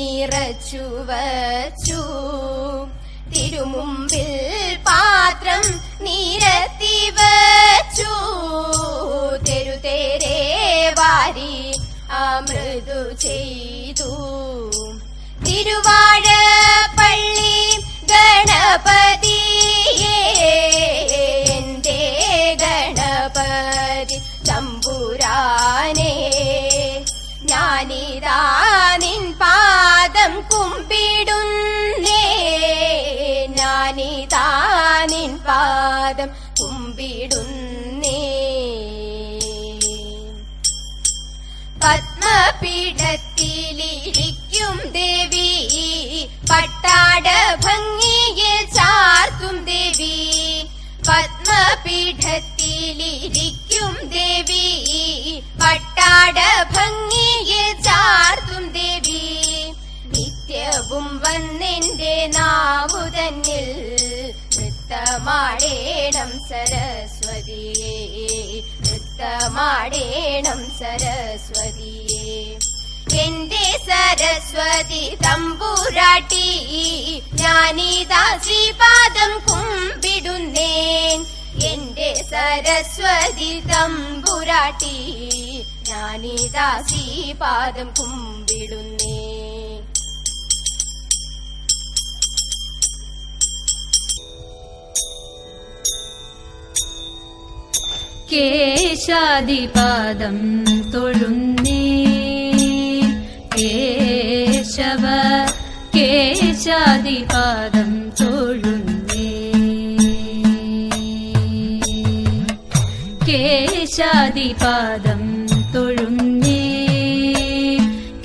നിറച്ചു വച്ചു തിരുമുമ്പിൽ പാത്രം നിരത്തി വച്ചു തെരുതേരെ വാരി അമൃതു ചെയ്തു. തിരുവാഴ പള്ളി ഗണപതിയേ എന്റെ ഗണപതി തമ്പുരാനേ ഞാനിതാ കുമ്പിടുന്നേ പത്മപീഠത്തിലിരിക്കും ദേവി പട്ടാട ഭംഗിയെ ചാർത്തും ദേവി. പത്മപീഠത്തിലിരിക്കും ദേവി പട്ടാട ഭംഗിയെ ചാർത്തും ദേവി. നിത്യവും വന്നെന്റെ നാവു തന്നിൽ നൃത്തമാടേണം സരസ്വതിയേ. നൃത്തമാടേണം സരസ്വതിയേ. എന്റെ സരസ്വതി തമ്പുരാട്ടി ഞാനിതാ ശ്രീപാദം കുമ്പിടുന്നേൻ. എന്റെ സരസ്വതി തമ്പുരാട്ടി ഞാനിതാ ശ്രീപാദം കുമ്പിടുന്നേ കേശാദിപാദം തൊഴുന്നേ. കേശവ കേശാദിപാദം തൊഴുന്നേ. കേശാദിപാദം തൊഴുന്നേ.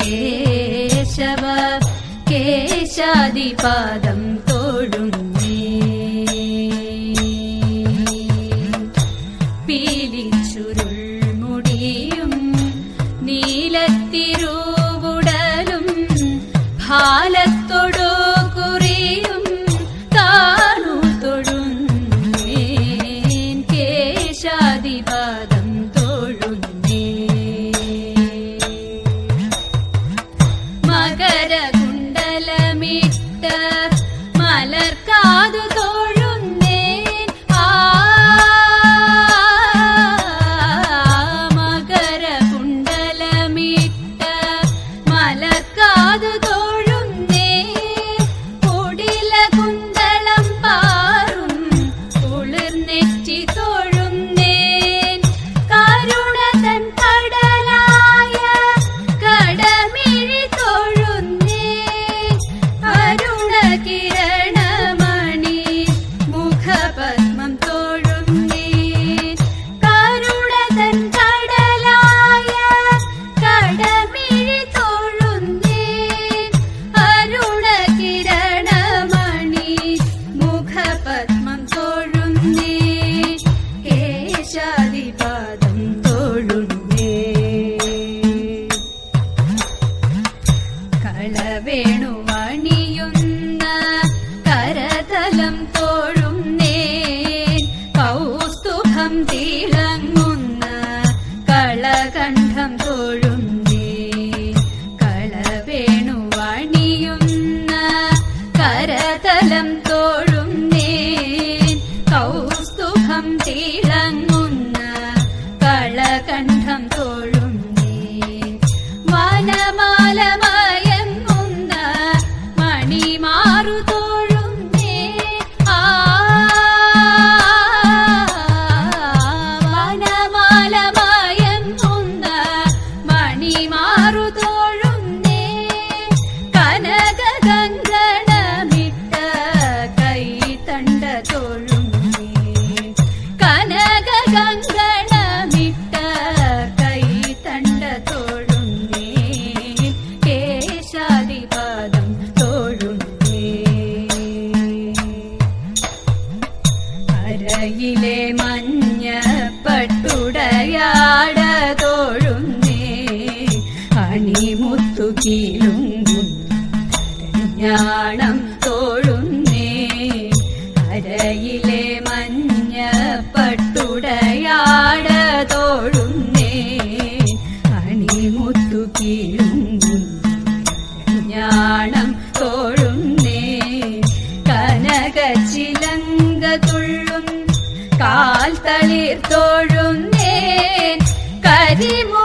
കേശവ കേശാദിപാദം 感叹何人？അണിമുത്തു കീലുങ്ങുഞ്ഞാണം തോഴുന്നേ. അരയിലെ മഞ്ഞ പട്ടുടയാട തോഴുന്നേ. അണിമുത്തു കീഴുങ്ങുഞ്ഞാണം കന്യാണം തോഴുന്നേ. കനകച്ചിലങ്ക തുള്ളും കാൽ തളിർ തോഴുന്നേ. കരിമുകിൽ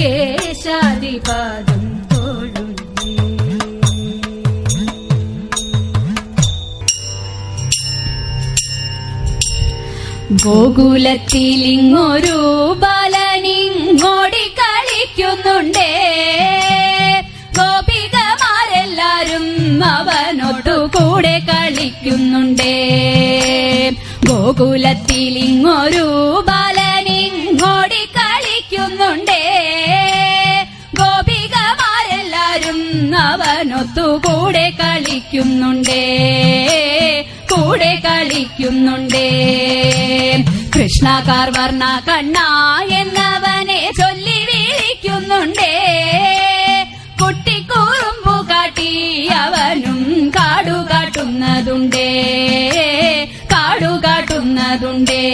കേശാദിപാദം ഗോകുലത്തിലിങ്ങൊരു ബാലനിങ്ങോടി കളിക്കുന്നുണ്ടേ. അവനോട്ടു കൂടെ കളിക്കുന്നുണ്ടേ. ഗോകുലത്തിലിങ്ങൊരു ബാലനിങ്ങോടി കളിക്കുന്നുണ്ടേ. ഗോപികമാരെല്ലാരും അവനൊത്തു കൂടെ കളിക്കുന്നുണ്ടേ. കൂടെ കളിക്കുന്നുണ്ടേ. കൃഷ്ണകാർ വർണ കണ്ണ എന്നവനെ ചൊല്ലി വിളിക്കുന്നുണ്ടേ. കാട്ടുന്നതുണ്ടേ കാടുകാട്ടുന്നതുണ്ടേ.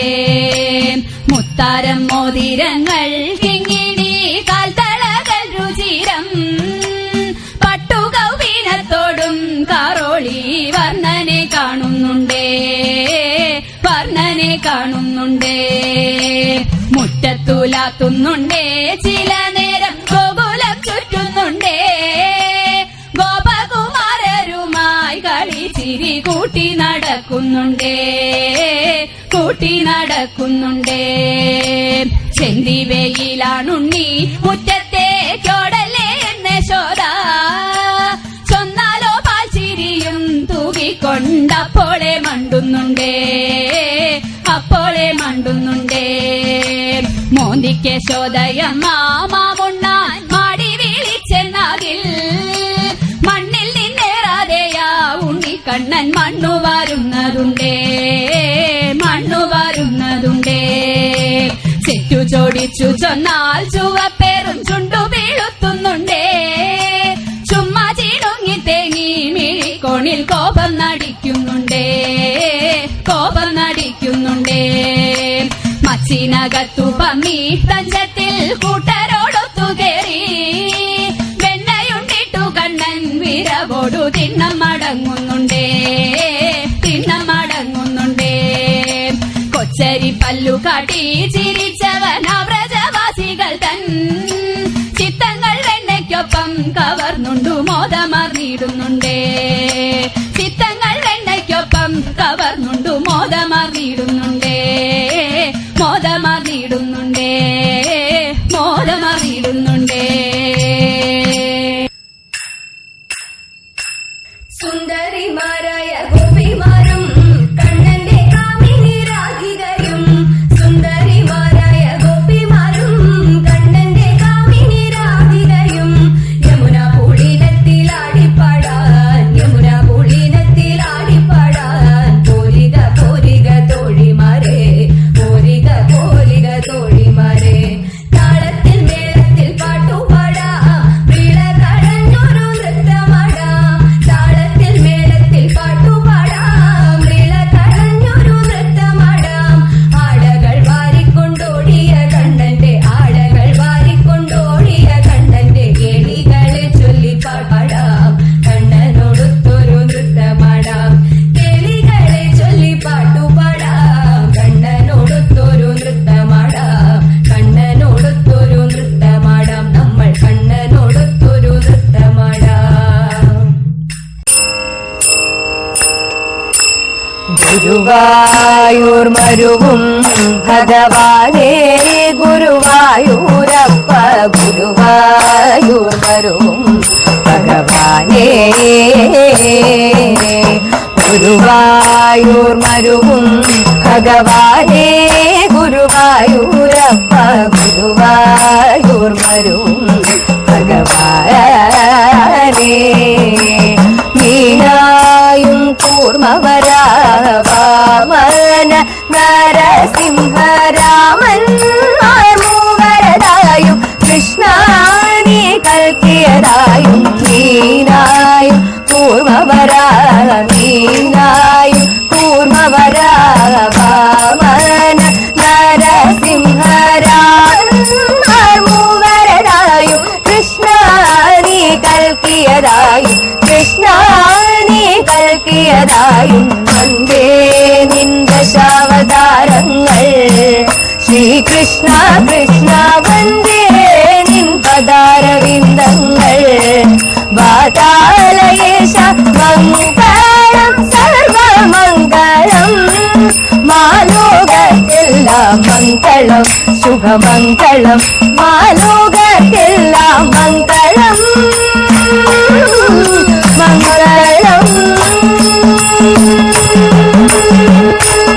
മുത്താരം മോതിരങ്ങൾ കിങ്ങിണി കാൽത്തളകൾ രുചിരം. പട്ടുകൗപീനത്തോടും കാറോളി വർണനെ കാണുന്നുണ്ടേ വർണനെ കാണുന്നുണ്ടേ. മുറ്റത്തുലാത്തുന്നുണ്ടേ നടക്കുന്നുണ്ടേ കൂട്ടി നടക്കുന്നുണ്ടേ. ചെന്തി വെയിലാണുണ്ണി മുറ്റത്തേക്കോടല്ലേ എന്നെ ശോധ ചൊന്നാലോ പാൽച്ചിരിയും തൂകിക്കൊണ്ടപ്പോളെ മണ്ടുന്നുണ്ടേ അപ്പോളെ മണ്ടുന്നുണ്ടേ. മോന്തിക്ക് ശോദയമ്മ ഉണ്ണിക്കണ്ണൻ മണ്ണു വരുന്നതുണ്ടേ മണ്ണു വരുന്നതുണ്ടേ. ചെറ്റു ചോടിച്ചു ചൊന്നാൽ ചുവപ്പേറും ചുണ്ടു വീഴുത്തുന്നുണ്ടേ. ചുമ്മാ ചീണുങ്ങി തേങ്ങി മിഴിക്കോണിൽ കോപം നടിക്കുന്നുണ്ടേ കോപം നടിക്കുന്നുണ്ടേ. മച്ചിനകത്തു പമ്മി തഞ്ചത്തിൽ കൂട്ടരോടൊത്തു കാട്ടി ചിരിച്ചവൻ പ്രജവാസികൾ തൻ. ചിത്തങ്ങൾ വെണ്ണയ്ക്കൊപ്പം കവർന്നുണ്ടു മോദമറിയിടുന്നുണ്ടേ ഗുരുവായൂർ മരുവും ഭഗവാനേ ഗുരുവായൂരപ്പ ഗുരുവായൂർമരുവും ഭഗവാനേ. ഗുരുവായൂർമരുവും ഭഗവാനേ ഗുരുവായൂരപ്പ ഗുരുവായൂർമരുവും ഭഗവാനേ. മീനായും കൂർമ്മവരാവാ നൽകിയതായും കൃഷ്ണാനീ നൽകിയതായും വന്ദേ നിന്ദശാവതാരങ്ങൾ ശ്രീകൃഷ്ണ കൃഷ്ണ വന്ദേ നിൻ പദാരവിന്ദങ്ങൾ. വാതാലയേശ മംഗളം സർവമംഗളം. മാലോകത്തില്ല മംഗളം. ശുഭമംഗളം മാലോകത്തെല്ലാം മംഗളം. മംഗളം.